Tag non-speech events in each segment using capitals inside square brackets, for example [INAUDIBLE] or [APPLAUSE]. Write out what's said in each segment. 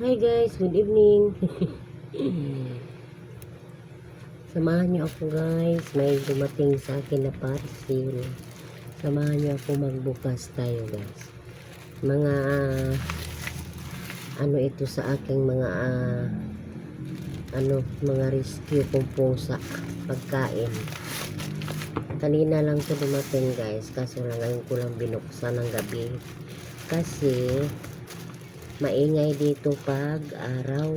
Hi guys, good evening. Samahan niyo ako guys, may dumating sa akin na parcel. Samahan niyo ako magbukas tayo guys. Mga ah, ano ito sa aking mga ah, ano, mga rescue kong pusa pagkain. Kanina lang to dumating guys, kaso lang ngayon ko lang binuksan ng gabi. Kasi maingay dito pag araw.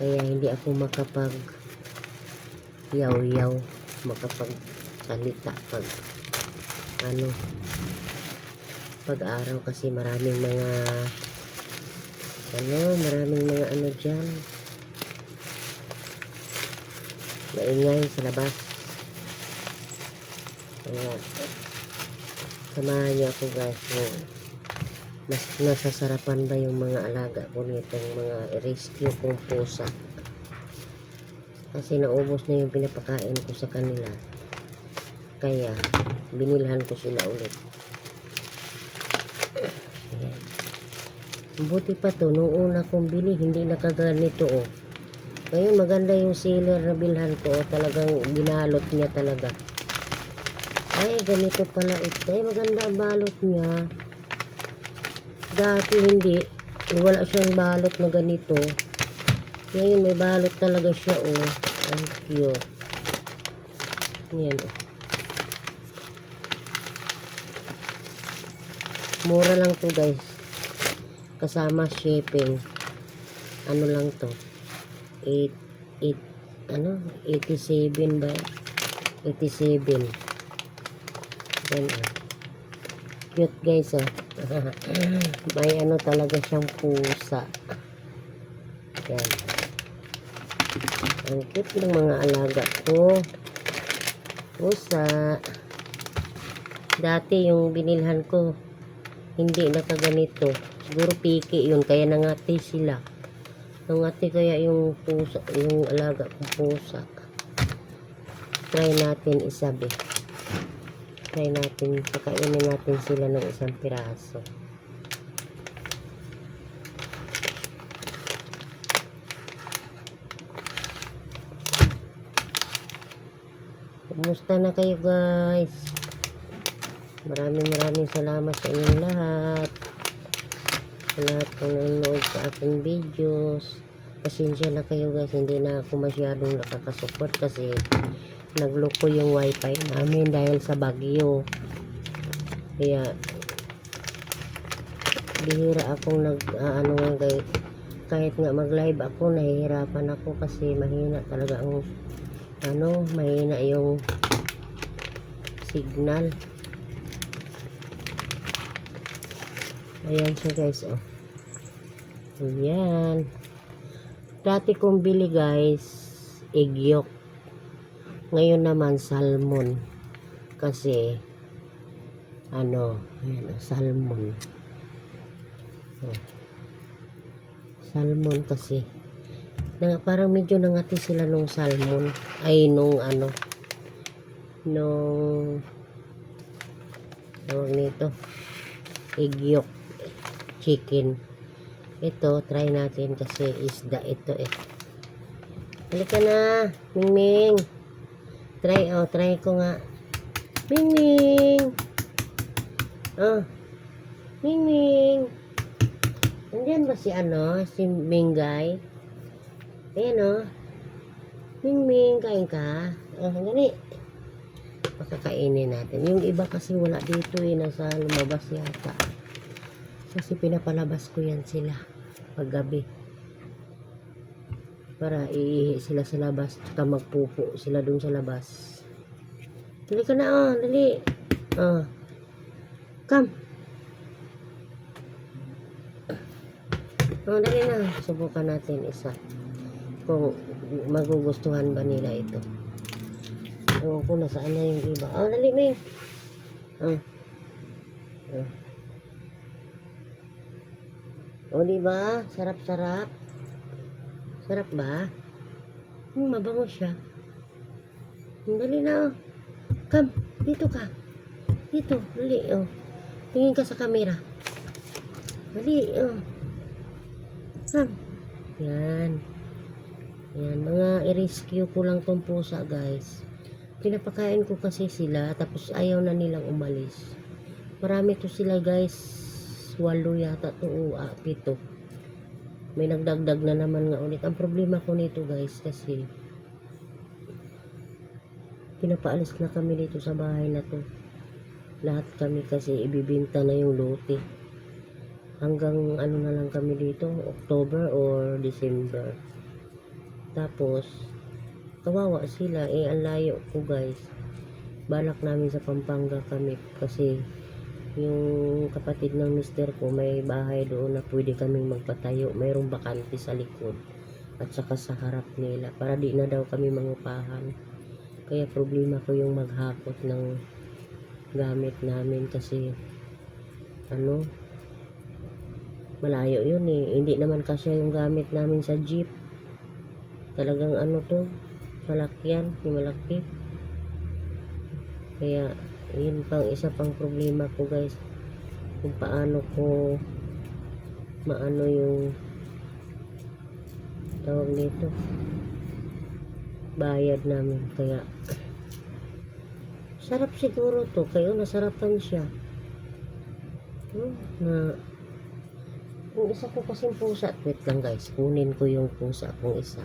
Kaya hindi ako makapag yaw-yaw makapag salita pag ano pag araw kasi maraming mga ano maraming mga ano dyan. Maingay sa labas. Kaya samahan niyo ako guys. Kung mas nasasarapan ba yung mga alaga ko nitong mga rescue kong pusa? Kasi naubos na yung pinapakain ko sa kanila. Kaya binilhan ko sila ulit. Buti pa to nung una kong bili hindi nakaganito oh. Ngayon maganda yung sealer na bilhan ko oh, talagang binalot niya talaga. Ay ganito pala ito. Ay maganda ang balot niya Dati hindi. Wala siyang balot na ganito. Ngayon may balot talaga siya oh. Ang cute. Yan oh. Mura lang to guys. Kasama shipping. Ano lang to? 8 8 ano? 87 ba? 87. Yan oh. Cute guys oh. [LAUGHS] May ano talaga siyang pusa. Yan. Ang cute ng mga alaga ko. Pusa. Dati yung binilhan ko, hindi nakaganito. Siguro piki yun, kaya nangati sila. Nangati kaya yung pusa, yung alaga kong pusa. Try natin isabi. Try natin, pakainin natin sila ng isang piraso. Kumusta na kayo guys? Maraming maraming salamat sa inyong lahat. Sa lahat ng nanonood sa aking videos. Pasensya na kayo guys, hindi na ako masyadong nakakasupport kasi nagloko yung wifi namin dahil sa bagyo. Kaya bihira akong nag ah, ano nga kahit nga mag live ako nahihirapan ako kasi mahina talaga ang ano, mahina yung signal. Ayan siya guys, oh. Ayan. Dati kong bili guys, egg yolk. Ngayon naman, salmon. Kasi, ano, ayan, salmon. Oh. Salmon kasi. Na, parang medyo nangati sila nung salmon. Ay, nung ano, nung, tawag nito, egg yolk chicken. Ito, try natin kasi isda ito eh. Halika na, Mingming. Try, oh, try ko nga. Mingming. Oh. Mingming. Nandiyan ba si ano, si Mingay? Ayan oh. Mingming, kain ka? Oh, gani. Pakakainin natin. Yung iba kasi wala dito eh, nasa lumabas yata. Kasi pinapalabas ko yan sila paggabi. Para iihi sila sa labas. Tsaka magpupo sila dun sa labas. Dali ka na oh, dali. Oh. Come. Oh, dali na. Subukan natin isa. Kung magugustuhan ba nila ito. Ewan ko nasaan na yung iba. Oh, dali, Ming. Oh. Oh. O, di ba? Sarap-sarap. Sarap ba? Hmm, mabango siya. Hmm, Dali na, oh. Come, dito ka. Dito, dali, oh. Tingin ka sa camera. Dali, oh. Yan. Yan. Mga i-rescue ko lang tong pusa guys. Pinapakain ko kasi sila tapos ayaw na nilang umalis. Marami to sila guys. Walo yata to ah, pito. May nagdagdag na naman nga ulit. Ang problema ko nito guys kasi pinapaalis na kami dito sa bahay na to. Lahat kami kasi ibibinta na yung lote. Hanggang ano na lang kami dito, October or December. Tapos, kawawa sila. Eh, ang layo ko guys. Balak namin sa Pampanga kami kasi yung kapatid ng mister ko may bahay doon na pwede kaming magpatayo. Mayroong bakante sa likod at saka sa harap nila para di na daw kami mangupahan. Kaya problema ko yung maghakot ng gamit namin kasi ano malayo yun eh. Hindi naman kasi yung gamit namin sa jeep. Talagang ano to, malakyan, yung malaki. Kaya, yun pang isa pang problema ko guys. Kung paano ko maano yung tawag nito bayad namin. Kaya, sarap siguro to. Kayo nasarapan siya. Hmm, na yung isa ko kasing pusa, wait lang guys, kunin ko yung pusa kong isa.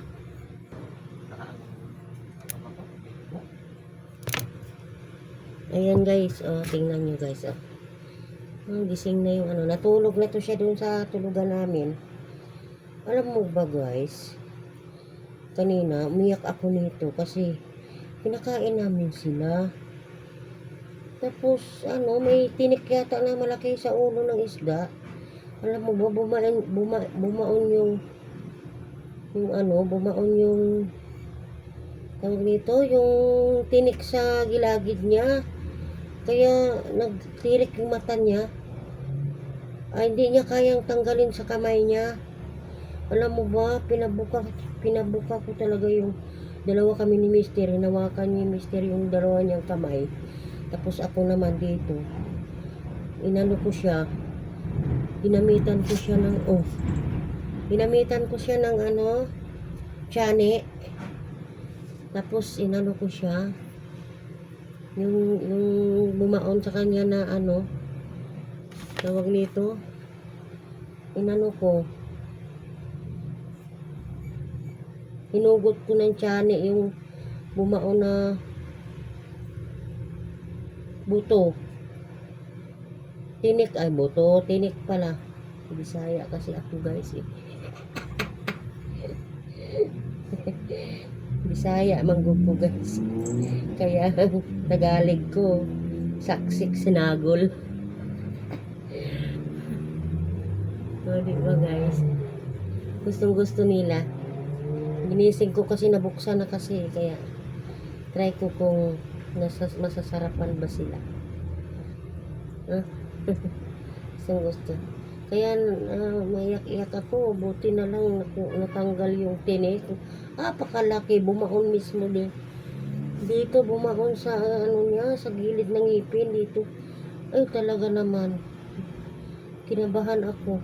Ayan guys, oh, tingnan nyo guys, oh. Ang gising na yung ano, natulog na to siya dun sa tulugan namin. Alam mo ba guys, kanina, umiyak ako nito kasi pinakain namin sila. Tapos, ano, may tinik yata na malaki sa ulo ng isda. Alam mo ba, bumaon, buma, bumaon yung, yung ano, bumaon yung, tawag nito, yung tinik sa gilagid niya. Kaya, nagtirik yung mata niya. Ay, hindi niya kayang tanggalin sa kamay niya. Alam mo ba, pinabuka, pinabuka ko talaga yung dalawa kami ni Mister. Hinawakan ni Mister yung dalawa niyang kamay. Tapos ako naman dito. Inano ko siya. Ginamitan ko siya ng, oh. Ginamitan ko siya ng ano, chane. Tapos inano ko siya. Yung, yung bumaon sa kanya na ano, tawag nito. Inano ko. Hinugot ko ng chane yung bumaon na buto. Tinik ay buto, tinik pala. Bisaya kasi ako guys eh. Bisaya manggupo guys. Kaya [LAUGHS] Tagalog ko saksik sinagol. O, di ba guys? Gustong gusto nila. Ginising ko kasi nabuksan na kasi kaya try ko kung nasa, masasarapan ba sila. Ah, [LAUGHS] Gustong gusto. Kaya uh, maiyak-iyak ako. Buti na lang natanggal yung tinik. Ah, pakalaki. Bumaon mismo din. Dito, bumaon sa ano niya, sa gilid ng ngipin dito. Ay, talaga naman. Kinabahan ako.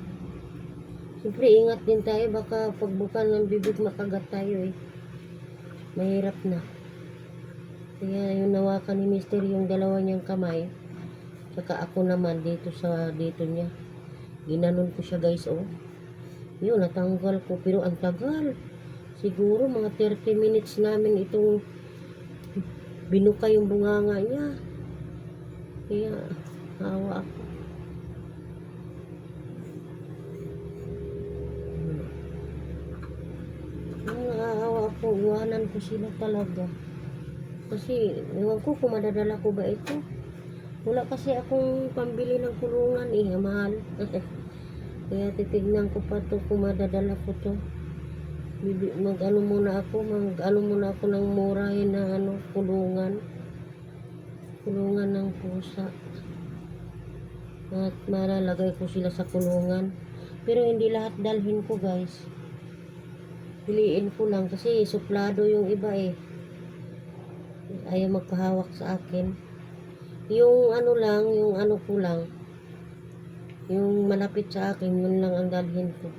Siyempre, ingat din tayo. Baka pagbukan ng bibig makagat tayo eh. Mahirap na. Kaya yung nawakan ni Mister yung dalawa niyang kamay. Saka ako naman dito sa dito niya. Ginanon ko siya guys oh. Yun, natanggal ko. Pero ang tagal. Siguro mga 30 minutes namin itong binuka yung bunganga niya. Kaya, hawa ako. Nakakawa ako, iwanan ko sila talaga. Kasi, ewan ko kung madadala ko ba ito. Wala kasi akong pambili ng kulungan eh, mahal. [LAUGHS] Kaya titignan ko pa to kung madadala ko to. Bibi, mag ano muna ako, mag ano muna ako ng murahin na ano, kulungan. Kulungan ng pusa. At malalagay ko sila sa kulungan. Pero hindi lahat dalhin ko guys. Piliin ko lang kasi suplado yung iba eh. Ayaw magpahawak sa akin. Yung ano lang, yung ano ko lang. Yung malapit sa akin, yun lang ang dalhin ko.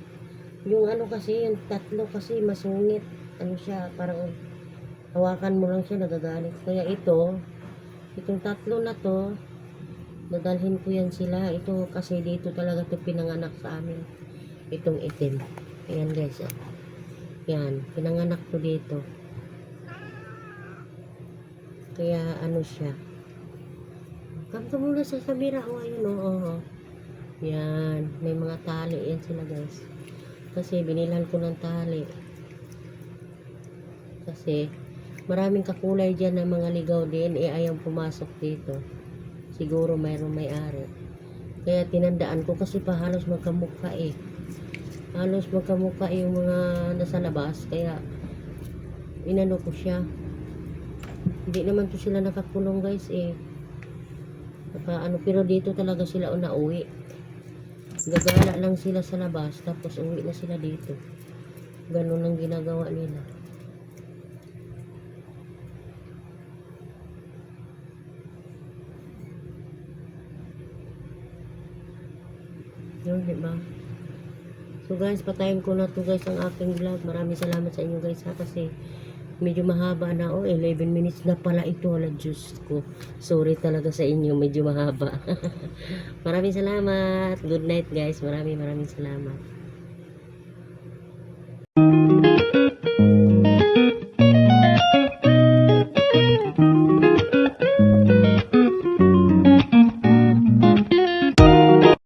Yung ano kasi, yung tatlo kasi masungit. Ano siya, parang hawakan mo lang siya, nagagalit. Kaya ito, itong tatlo na to, dadalhin ko yan sila. Ito kasi dito talaga to pinanganak sa amin. Itong itim. Ayan guys. Yan, pinanganak to dito. Kaya ano siya. Come ka muna sa kamera. O, ayun, oo. oo. Yan, may mga tali yan sila guys. Kasi binilhan ko ng tali. Kasi maraming kakulay dyan ng mga ligaw din, eh ayaw pumasok dito. Siguro mayroong may-ari. Kaya tinandaan ko kasi pa halos magkamukha eh. Halos magkamukha yung mga nasa labas. Kaya inano ko siya. Hindi naman to sila nakakulong guys eh. Naka, ano, pero dito talaga sila una uwi. Gagala lang sila sa labas, tapos uwi na sila dito. Ganun ang ginagawa nila. Yun, di ba? So guys, patayin ko na to guys ang aking vlog. Maraming salamat sa inyo guys ha kasi medyo mahaba na. Oh, 11 minutes na pala ito. Wala, Diyos ko. Sorry talaga sa inyo. Medyo mahaba. [LAUGHS] maraming salamat. Good night guys. Maraming maraming salamat.